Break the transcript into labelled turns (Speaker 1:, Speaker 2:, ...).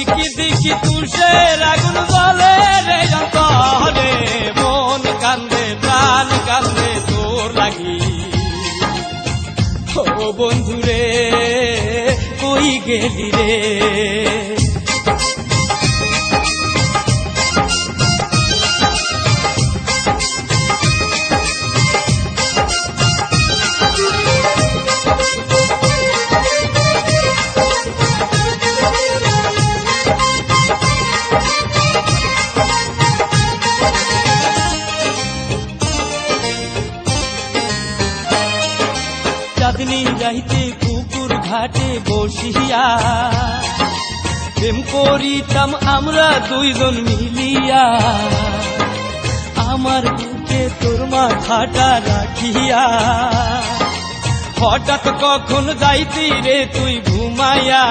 Speaker 1: দিকি দিকি তুষের আগুন বলে রে যন্তরে মন কান্দে, প্রাণ কান্দে, তোর লাগি। ও বন্ধুরে, কই গেলি রে? চাঁদনি যাইতে পুকুর ঘাটে বসিয়া। প্রেম করিতাম আমরা দুইজন মিলিয়া। আমার বুকে তোর মাথাটা রাখিয়া। হঠাৎ কখন যাইতি রে তুই ঘুমাইয়া।